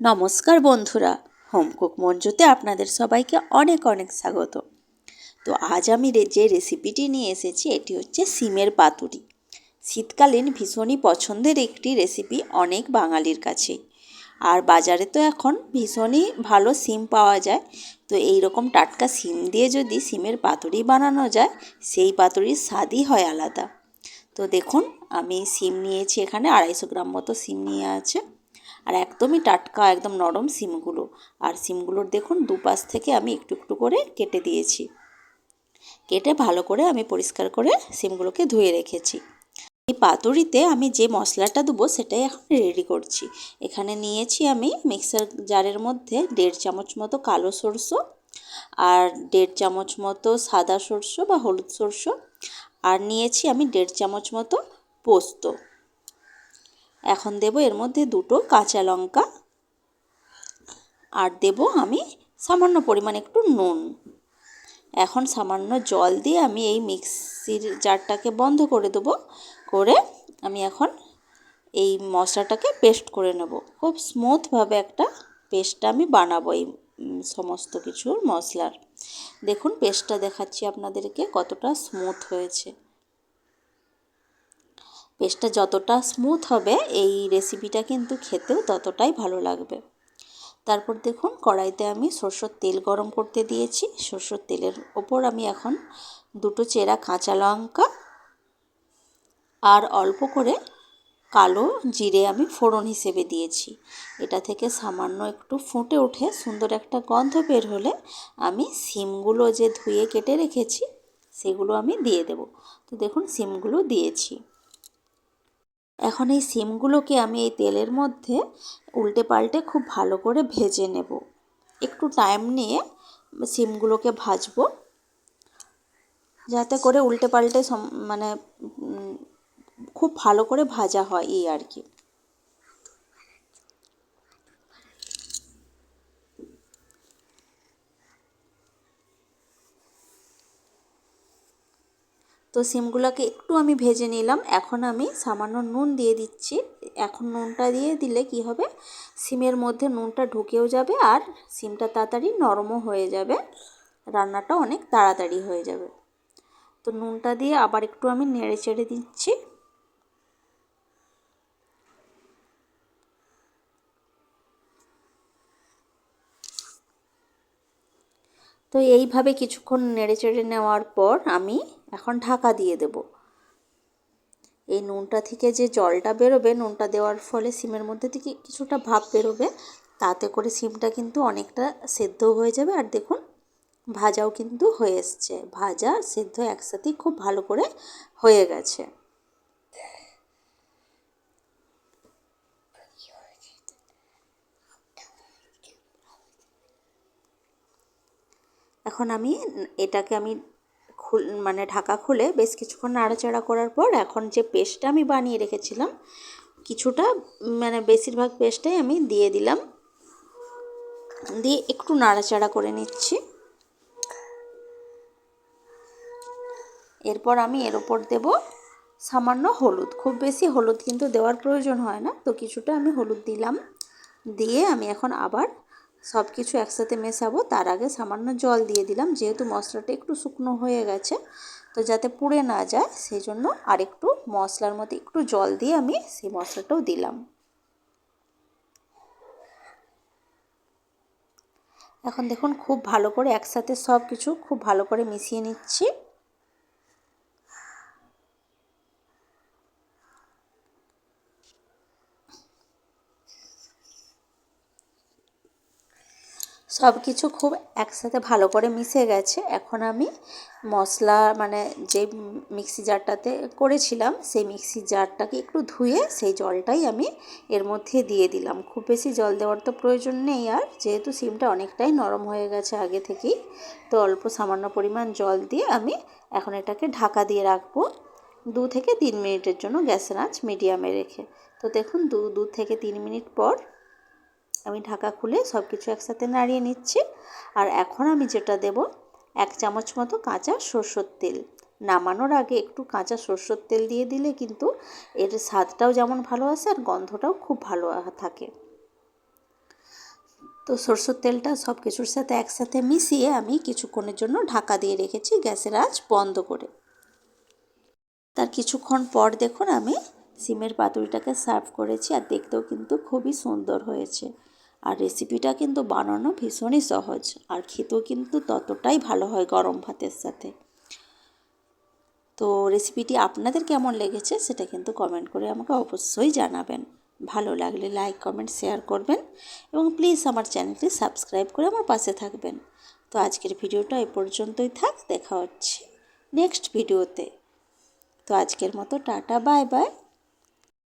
নমস্কার বন্ধুরা। Home cook মঞ্জুতে আপনাদের সবাইকে অনেক অনেক স্বাগত। তো আজ আমি যে রেসিপিটি নিয়ে এসেছি, এটি হচ্ছে সিমের পাতুরি। শীতকালীন ভীষণই পছন্দের একটি রেসিপি অনেক বাঙালির কাছেই আর বাজারে তো এখন ভীষণই ভালো সিম পাওয়া যায়। তো এই রকম টাটকা সিম দিয়ে যদি সিমের পাতুরি বানানো যায়, সেই পাতুরির স্বাদই হয় আলাদা। তো দেখুন, আমি সিম নিয়েছি এখানে, আড়াইশো গ্রাম মতো সিম নিয়ে আছে। আর একদমই টাটকা, একদম নরম সিমগুলো। আর সিমগুলোর দেখুন, দুপাশ থেকে আমি একটু একটু করে কেটে দিয়েছি। কেটে ভালো করে আমি পরিষ্কার করে সিমগুলোকে ধুয়ে রেখেছি। এই পাতুরিতে আমি যে মশলাটা দেবো সেটাই এখন রেডি করছি। এখানে নিয়েছি আমি মিক্সার জারের মধ্যে দেড় চামচ মতো কালো সরষে আর দেড় চামচ মতো সাদা সরষে বা হলুদ সরষে। আর নিয়েছি আমি দেড় চামচ মতো পোস্ত। এখন দেব এর মধ্যে দুটো কাঁচা লঙ্কা। আর দেব আমি সামান্য পরিমাণ একটু নুন। এখন সামান্য জল দিয়ে আমি এই মিক্সির জারটাকে বন্ধ করে দেবো। করে আমি এখন এই মশলাটাকে পেস্ট করে নেব। খুব স্মুথভাবে একটা পেস্টটা আমি বানাবো এই সমস্ত কিছুর মশলার। দেখুন, পেস্টটা দেখাচ্ছি আপনাদেরকে কতটা স্মুথ হয়েছে। পেস্টটা যতটা স্মুথ হবে, এই রেসিপিটা কিন্তু খেতেও ততটাই ভালো লাগবে। তারপর দেখুন, কড়াইতে আমি সরষের তেল গরম করতে দিয়েছি। সরষের তেলের ওপর আমি এখন দুটো চেরা কাঁচা লঙ্কা আর অল্প করে কালো জিরে আমি ফোড়ন হিসেবে দিয়েছি। এটা থেকে সামান্য একটু ফুটে উঠে সুন্দর একটা গন্ধ বের হলে আমি সিমগুলো যে ধুয়ে কেটে রেখেছি, সেগুলো আমি দিয়ে দেব। তো দেখুন, সিমগুলো দিয়েছি। এখন এই সিমগুলোকে আমি এই তেলের মধ্যে উল্টে পাল্টে খুব ভালো করে ভেজে নেব। একটু টাইম নিয়ে সিমগুলোকে ভাজবো। যাতে করে উল্টে পাল্টে মানে খুব ভালো করে ভাজা হয় এই আর কি। তো সিমগুলোকে একটু আমি ভেজে নিলাম। এখন আমি সামান্য নুন দিয়ে দিচ্ছি। এখন নুনটা দিয়ে দিলে কি হবে? সিমের মধ্যে নুনটা ঢুকেও যাবে আর সিমটা তাড়াতাড়ি নরমও হয়ে যাবে। রান্নাটা অনেক তাড়াতাড়ি হয়ে যাবে। তো নুনটা দিয়ে আবার একটু আমি নেড়ে চেড়ে দিচ্ছি। তো এইভাবে কিছুক্ষণ নেড়ে চেড়ে নেওয়ার পর আমি এখন ঢাকা দিয়ে দেব। এই নুনটা থেকে যে জলটা বেরোবে, নুনটা দেওয়ার ফলে সিমের মধ্যে থেকে কিছুটা ভাপ বেরোবে। তাতে করে সিমটা কিন্তু অনেকটা সেদ্ধ হয়ে যাবে। আর দেখুন, ভাজাও কিন্তু হয়ে এসছে। ভাজা সেদ্ধ একসাথেই খুব ভালো করে হয়ে গেছে। এখন আমি এটাকে আমি খুল মানে ঢাকা খুলে বেশ কিছুক্ষণ নাড়াচাড়া করার পর এখন যে পেস্টটা আমি বানিয়ে রেখেছিলাম, কিছুটা মানে বেশিরভাগ পেস্টটাই আমি দিয়ে দিলাম। দিয়ে একটু নাড়াচাড়া করে নিচ্ছি। এরপর আমি এর ওপর দেব সামান্য হলুদ। খুব বেশি হলুদ কিন্তু দেওয়ার প্রয়োজন হয় না। তো কিছুটা আমি হলুদ দিলাম। দিয়ে আমি এখন আবার সব কিছু একসাথে মেশাবো। তার আগে সামান্য জল দিয়ে দিলাম, যেহেতু মশলাটা একটু শুকনো হয়ে গেছে। তো যাতে পুড়ে না যায় সেই জন্য আরেকটু মশলার মধ্যে একটু জল দিয়ে আমি সেই মশলাটাও দিলাম। এখন দেখুন, খুব ভালো করে একসাথে সব কিছু খুব ভালো করে মিশিয়ে নিচ্ছি। সব কিছু খুব একসাথে ভালো করে মিশে গেছে। এখন আমি মশলা মানে যে মিক্সি জারটাতে করেছিলাম, সেই মিক্সি জারটাকে একটু ধুয়ে সেই জলটাই আমি এর মধ্যে দিয়ে দিলাম। খুব বেশি জল দেওয়ার তো প্রয়োজন নেই আর, যেহেতু সিমটা অনেকটাই নরম হয়ে গেছে আগে থেকেই, তো অল্প সামান্য পরিমাণ জল দিয়ে আমি এখন এটাকে ঢাকা দিয়ে রাখব দু থেকে তিন মিনিটের জন্য গ্যাসের আঁচ মিডিয়ামে রেখে। তো দেখুন, দু দু থেকে তিন মিনিট পর আমি ঢাকা খুলে সব কিছু একসাথে নাড়িয়ে নিচ্ছি। আর এখন আমি যেটা দেব, এক চামচ মতো কাঁচা সরষের তেল। নামানোর আগে একটু কাঁচা সরষের তেল দিয়ে দিলে কিন্তু এর স্বাদটাও যেমন ভালো আসে আর গন্ধটাও খুব ভালো থাকে। তো সরষের তেলটা সব কিছুর সাথে একসাথে মিশিয়ে আমি কিছুক্ষণের জন্য ঢাকা দিয়ে রেখেছি গ্যাসের আঁচ বন্ধ করে। তার কিছুক্ষণ পর দেখুন আমি সিমের পাতুরিটাকে সার্ভ করেছি আর দেখতেও কিন্তু খুবই সুন্দর হয়েছে। আর রেসিপিটা কিন্তু বানানো ভীষণই সহজ। আর খেতেও কিন্তু ততটাই ভালো হয় গরম ভাতের সাথে। তো রেসিপিটি আপনাদের কেমন লেগেছে সেটা কিন্তু কমেন্ট করে আমাকে অবশ্যই জানাবেন। ভালো লাগলে লাইক কমেন্ট শেয়ার করবেন এবং প্লিজ আমার চ্যানেলটি সাবস্ক্রাইব করে আমার পাশে থাকবেন। তো আজকের ভিডিওটা এ পর্যন্তই থাক, দেখা হচ্ছে নেক্সট ভিডিওতে তো আজকের মতো টাটা বাই বাই